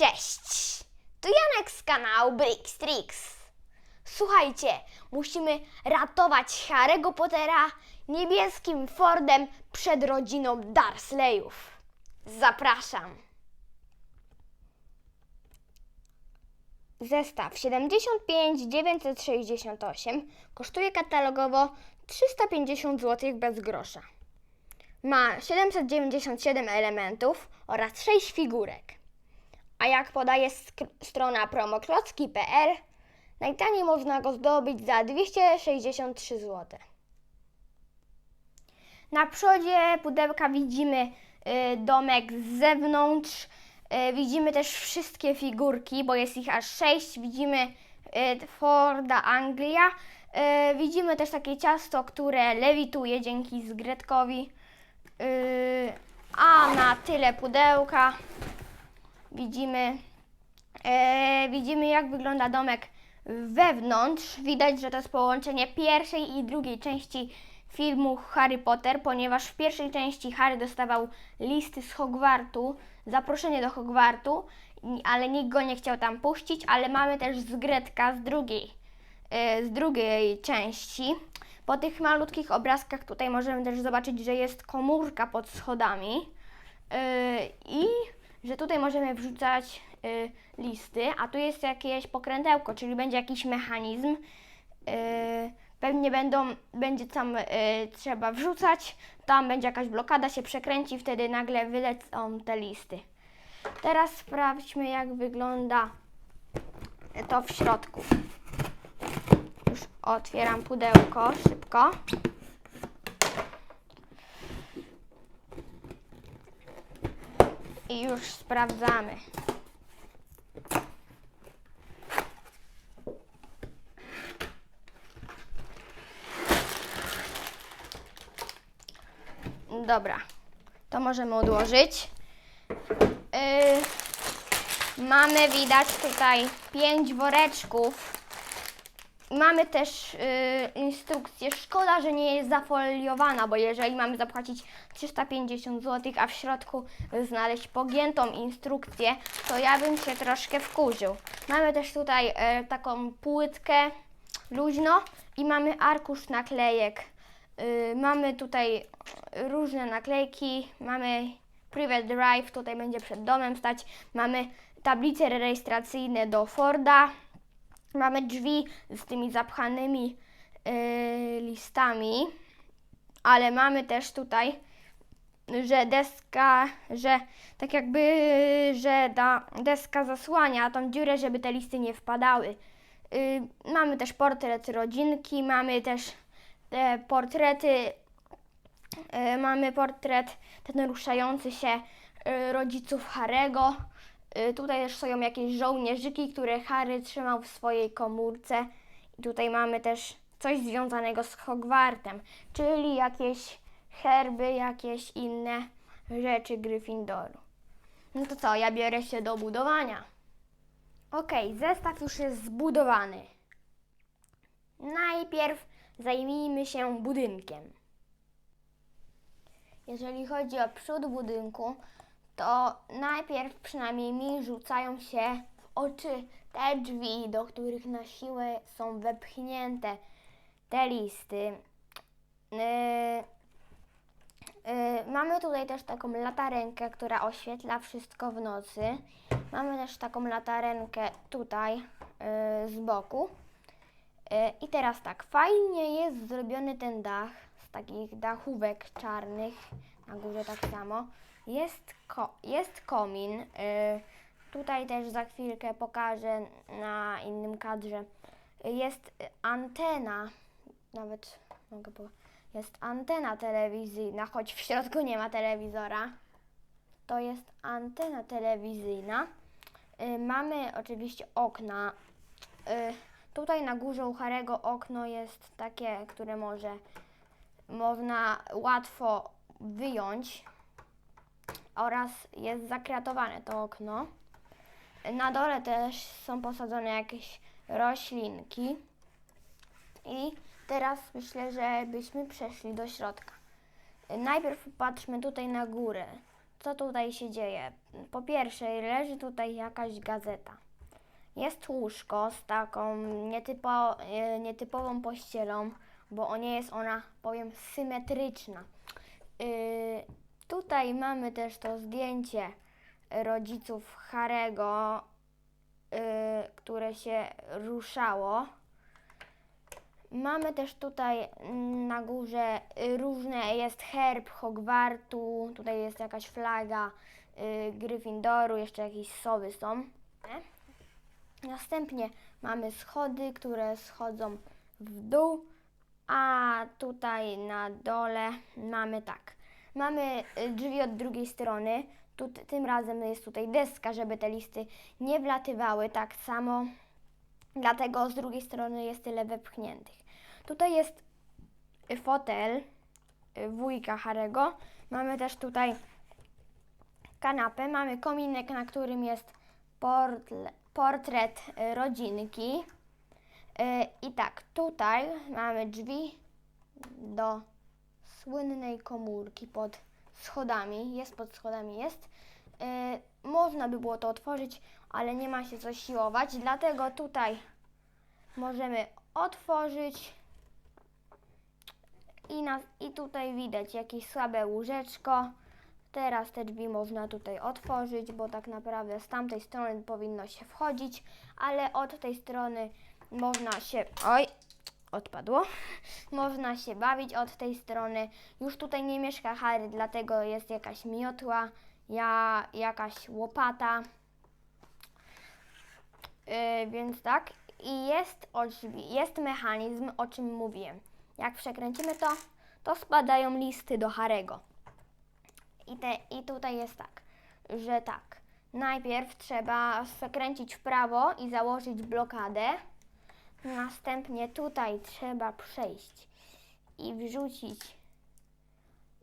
Cześć! Tu Janek z kanału Bricks Tricks. Słuchajcie, musimy ratować Harry'ego Pottera niebieskim Fordem przed rodziną Dursleyów. Zapraszam. Zestaw 75 968 kosztuje katalogowo 350 zł bez grosza. Ma 797 elementów oraz 6 figurek. A jak podaje strona promoklocki.pl, najtaniej można go zdobyć za 263 zł. Na przodzie pudełka widzimy y, domek z zewnątrz. Y, widzimy też wszystkie figurki, bo jest ich aż 6. Widzimy y, Forda Anglia. Y, widzimy też takie ciasto, które lewituje dzięki zgredkowi. Y, a na tyle pudełka widzimy, e, widzimy jak wygląda domek wewnątrz. Widać, że to jest połączenie pierwszej i drugiej części filmu Harry Potter, ponieważ w pierwszej części Harry dostawał listy z Hogwartu, zaproszenie do Hogwartu, ale nikt go nie chciał tam puścić, ale mamy też zgredka z drugiej, e, z drugiej części. Po tych malutkich obrazkach tutaj możemy też zobaczyć, że jest komórka pod schodami. Yy, i że tutaj możemy wrzucać yy, listy, a tu jest jakieś pokrętełko, czyli będzie jakiś mechanizm. Yy, pewnie będą, będzie tam yy, trzeba wrzucać, tam będzie jakaś blokada, się przekręci, wtedy nagle wylecą te listy. Teraz sprawdźmy, jak wygląda to w środku. Już otwieram pudełko szybko. I już sprawdzamy. Dobra, to możemy odłożyć. Yy, mamy widać tutaj pięć woreczków. Mamy też y, instrukcję. Szkoda, że nie jest zafoliowana, bo jeżeli mamy zapłacić 350 zł, a w środku znaleźć pogiętą instrukcję, to ja bym się troszkę wkurzył. Mamy też tutaj y, taką płytkę luźno i mamy arkusz naklejek. Y, mamy tutaj różne naklejki, mamy Private Drive, tutaj będzie przed domem stać. Mamy tablice rejestracyjne do Forda. Mamy drzwi z tymi zapchanymi y, listami, ale mamy też tutaj, że deska, że tak jakby, że ta deska zasłania tą dziurę, żeby te listy nie wpadały. Y, mamy też portret rodzinki, mamy też te portrety, y, mamy portret ten ruszający się y, rodziców Harego. Y, Tutaj też są jakieś żołnierzyki, które Harry trzymał w swojej komórce. I tutaj mamy też coś związanego z Hogwartem, czyli jakieś herby, jakieś inne rzeczy Gryffindoru. No to co, ja biorę się do budowania. Okej, zestaw już jest zbudowany. Najpierw zajmijmy się budynkiem. Jeżeli chodzi o przód budynku, to najpierw przynajmniej mi rzucają się w oczy te drzwi, do których na siłę są wepchnięte te listy. Yy, yy, mamy tutaj też taką latarenkę, która oświetla wszystko w nocy. Mamy też taką latarenkę tutaj yy, z boku. Yy, I teraz tak, fajnie jest zrobiony ten dach z takich dachówek czarnych, na górze tak samo. Jest, ko- jest komin. Yy, tutaj też za chwilkę pokażę na innym kadrze. Jest y, antena, nawet mogę po... Jest antena telewizyjna, choć w środku nie ma telewizora. To jest antena telewizyjna. Y, mamy oczywiście okna. Y, tutaj na górze u Harego okno jest takie, które może można łatwo wyjąć oraz jest zakratowane to okno. Na dole też są posadzone jakieś roślinki. I teraz myślę, że byśmy przeszli do środka. Najpierw patrzmy tutaj na górę. co tutaj się dzieje? Po pierwsze, leży tutaj jakaś gazeta. Jest łóżko z taką nietypo, e, nietypową pościelą, bo nie jest ona, powiem, symetryczna. Yy, tutaj mamy też to zdjęcie rodziców Harego, yy, które się ruszało. Mamy też tutaj na górze y, różne, jest herb Hogwartu, tutaj jest jakaś flaga y, Gryffindoru, jeszcze jakieś sowy są. Następnie mamy schody, które schodzą w dół, a tutaj na dole mamy tak. Mamy y, drzwi od drugiej strony. Tu, tym razem jest tutaj deska, żeby te listy nie wlatywały tak samo. Dlatego z drugiej strony jest tyle wepchniętych. Tutaj jest fotel y, wujka Harego. Mamy też tutaj kanapę. Mamy kominek, na którym jest portret y, rodzinki. Y, I tak, tutaj mamy drzwi do słynnej komórki pod schodami. Jest pod schodami, jest. Y, można by było to otworzyć, ale nie ma się co siłować, dlatego tutaj możemy otworzyć. I, na, I tutaj widać jakieś słabe łóżeczko. Teraz te drzwi można tutaj otworzyć, bo tak naprawdę z tamtej strony powinno się wchodzić, ale od tej strony można się. Oj, odpadło. Można się bawić od tej strony. Już tutaj nie mieszka Harry, dlatego jest jakaś miotła, ja, jakaś łopata. Yy, więc tak. I jest, jest mechanizm, o czym mówiłem. Jak przekręcimy to, to spadają listy do Harego. I, te, I tutaj jest tak, że tak. Najpierw trzeba skręcić w prawo i założyć blokadę. Następnie tutaj trzeba przejść i wrzucić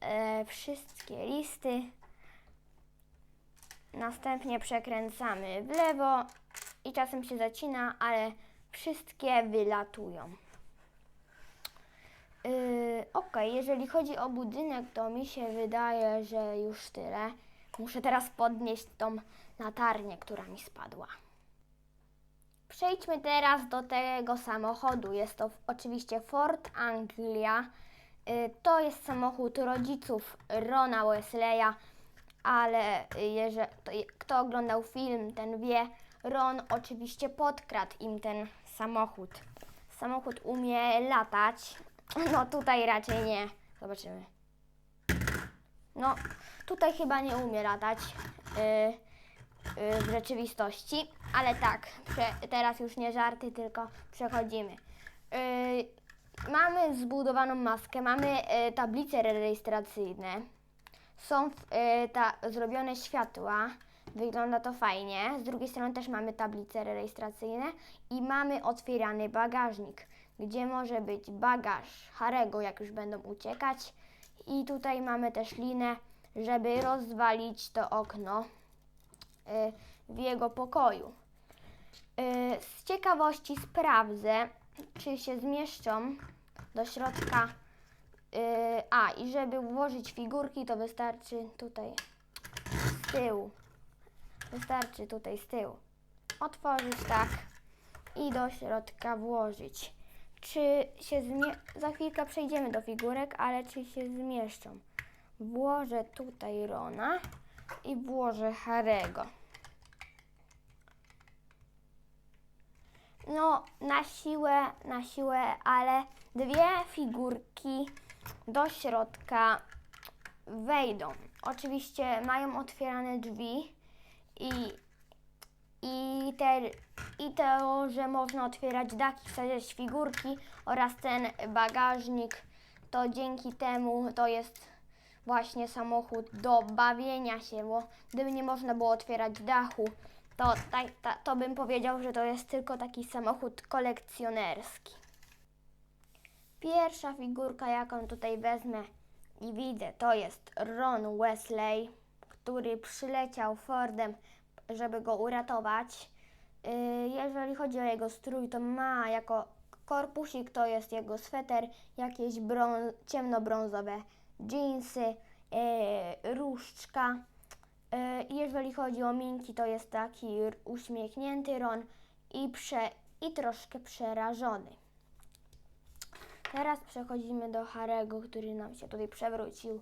e, wszystkie listy. Następnie przekręcamy w lewo i czasem się zacina, ale wszystkie wylatują. Yy, ok, jeżeli chodzi o budynek, to mi się wydaje, że już tyle. Muszę teraz podnieść tą latarnię, która mi spadła. Przejdźmy teraz do tego samochodu. Jest to oczywiście Ford Anglia. Y, To jest samochód rodziców Rona Wesleya, ale jeżeli, to, je- kto oglądał film, ten wie, Ron oczywiście podkradł im ten samochód. Samochód umie latać. No tutaj raczej nie. Zobaczymy. No, tutaj chyba nie umie latać y, y, w rzeczywistości, ale tak, teraz już nie żarty, tylko przechodzimy. Y, mamy zbudowaną maskę, mamy y, tablice rejestracyjne, są y, ta, zrobione światła, wygląda to fajnie. Z drugiej strony też mamy tablice rejestracyjne i mamy otwierany bagażnik, gdzie może być bagaż Harego, jak już będą uciekać. I tutaj mamy też linę, żeby rozwalić to okno y, w jego pokoju. Y, Z ciekawości sprawdzę, czy się zmieszczą do środka. y, A, i żeby ułożyć figurki, to wystarczy tutaj z tyłu. Wystarczy tutaj z tyłu. Otworzyć tak i do środka włożyć. Czy się. Za chwilkę przejdziemy do figurek, ale czy się zmieszczą? Włożę tutaj Rona i włożę Harego. No, na siłę, na siłę, ale dwie figurki do środka wejdą. Oczywiście mają otwierane drzwi i, i, te, i to, że można otwierać daki, wsadzać figurki oraz ten bagażnik, to dzięki temu to jest właśnie samochód do bawienia się, bo gdyby nie można było otwierać dachu, to, ta, ta, to bym powiedział, że to jest tylko taki samochód kolekcjonerski. Pierwsza figurka, jaką tutaj wezmę i widzę, to jest Ron Wesley, który przyleciał Fordem, żeby go uratować. Yy, Jeżeli chodzi o jego strój, to ma jako korpusik, to jest jego sweter, jakieś brą- ciemnobrązowe dżinsy, yy, różdżka E, Jeżeli chodzi o Minki, to jest taki uśmiechnięty Ron i, prze, i troszkę przerażony. Teraz przechodzimy do Harego, który nam się tutaj przewrócił.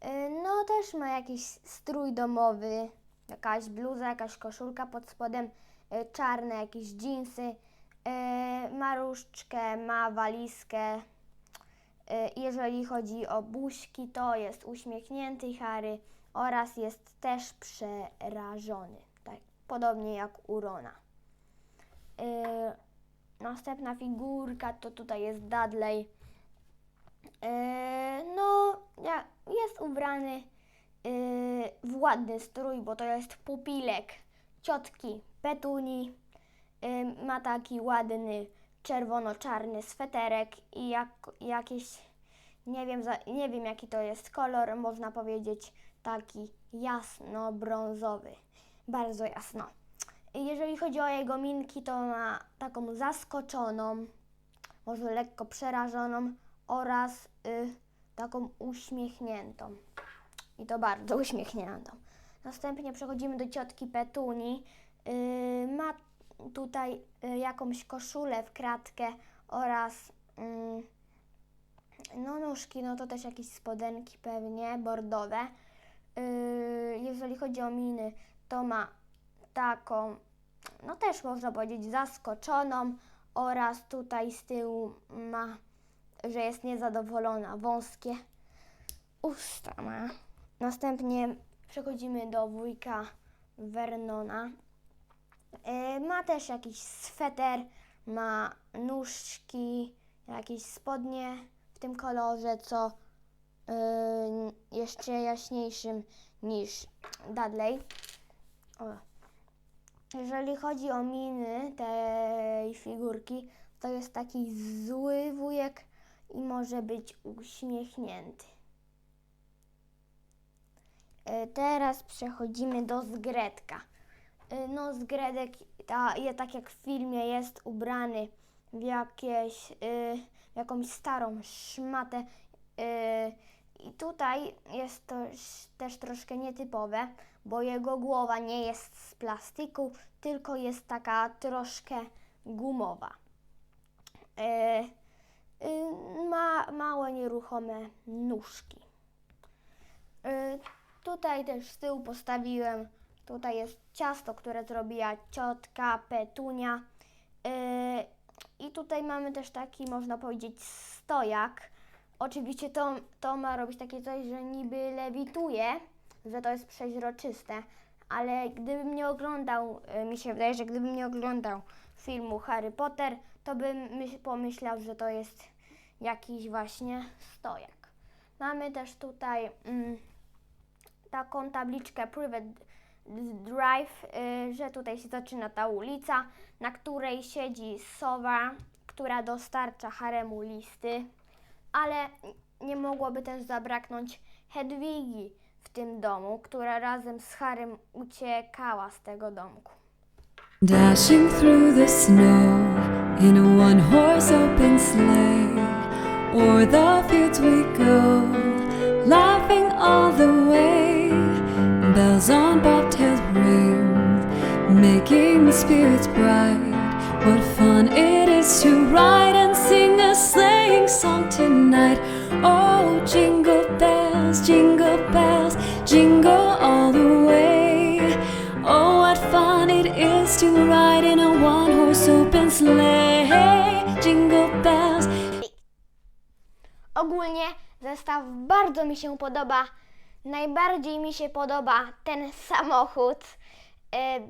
E, No też ma jakiś strój domowy, jakaś bluza, jakaś koszulka pod spodem, e, czarne jakieś dżinsy, ma różdżkę, ma walizkę. Jeżeli chodzi o buźki, to jest uśmiechnięty Harry oraz jest też przerażony, tak podobnie jak u Rona. E, Następna figurka to tutaj jest Dudley. E, No, jest ubrany e, w ładny strój, bo to jest pupilek ciotki Petuni. E, Ma taki ładny czerwono-czarny sweterek i jak, jakieś, nie wiem, za, nie wiem jaki to jest kolor, można powiedzieć taki jasno-brązowy, bardzo jasno. Jeżeli chodzi o jego minki, to ma taką zaskoczoną, może lekko przerażoną oraz y, taką uśmiechniętą. I to bardzo uśmiechniętą. Następnie przechodzimy do ciotki Petuni. Y, ma tutaj y, jakąś koszulę w kratkę oraz mm, no nóżki, no to też jakieś spodenki pewnie, bordowe. Y, jeżeli chodzi o miny, to ma taką, no też można powiedzieć zaskoczoną oraz tutaj z tyłu ma, że jest niezadowolona, wąskie usta ma. Następnie przechodzimy do wujka Vernona. E, Ma też jakiś sweter, ma nóżki, jakieś spodnie w tym kolorze, co jeszcze jaśniejszym niż Dudley. O. Jeżeli chodzi o miny tej figurki, to jest taki zły wujek i może być uśmiechnięty. E, Teraz przechodzimy do Zgredka. E, No, Zgredek, ta, tak jak w filmie, jest ubrany w jakieś, y, w jakąś starą szmatę. Y, I tutaj jest to też troszkę nietypowe, bo jego głowa nie jest z plastiku, tylko jest taka troszkę gumowa. E, y, ma małe, nieruchome nóżki. Y, Tutaj też z tyłu postawiłem, tutaj jest ciasto, które zrobiła ciotka Petunia. Y, I tutaj mamy też taki, można powiedzieć, stojak. Oczywiście to, to ma robić takie coś, że niby lewituje, że to jest przeźroczyste, ale gdybym nie oglądał, y, mi się wydaje, że gdybym nie oglądał filmu Harry Potter, to bym myśl, pomyślał, że to jest jakiś właśnie stojak. Mamy też tutaj mm, taką tabliczkę Private Drive, y, że tutaj się zaczyna ta ulica, na której siedzi sowa, która dostarcza haremu listy, ale nie mogłoby też zabraknąć Hedwigi w tym domu, która razem z Harem uciekała z tego domku. Dashing through the snow in a one horse open sleigh. O'er the fields we go, laughing all the way. Bells on bobtails ring, making the spirits bright. What fun it is to ride and sing a sleighing song tonight. Oh, jingle bells, jingle bells, jingle all the way. Oh, what fun it is to ride in a one horse open sleigh. Jingle bells. Ogólnie zestaw bardzo mi się podoba. Najbardziej mi się podoba ten samochód. E,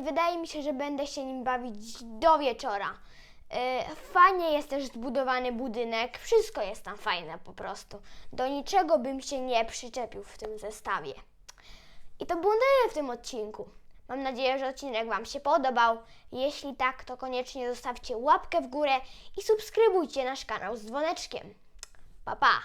Wydaje mi się, że będę się nim bawić do wieczora. E, Fajnie jest też zbudowany budynek. Wszystko jest tam fajne po prostu. Do niczego bym się nie przyczepił w tym zestawie. I to było tyle w tym odcinku. Mam nadzieję, że odcinek Wam się podobał. Jeśli tak, to koniecznie zostawcie łapkę w górę i subskrybujcie nasz kanał z dzwoneczkiem. Pa, pa!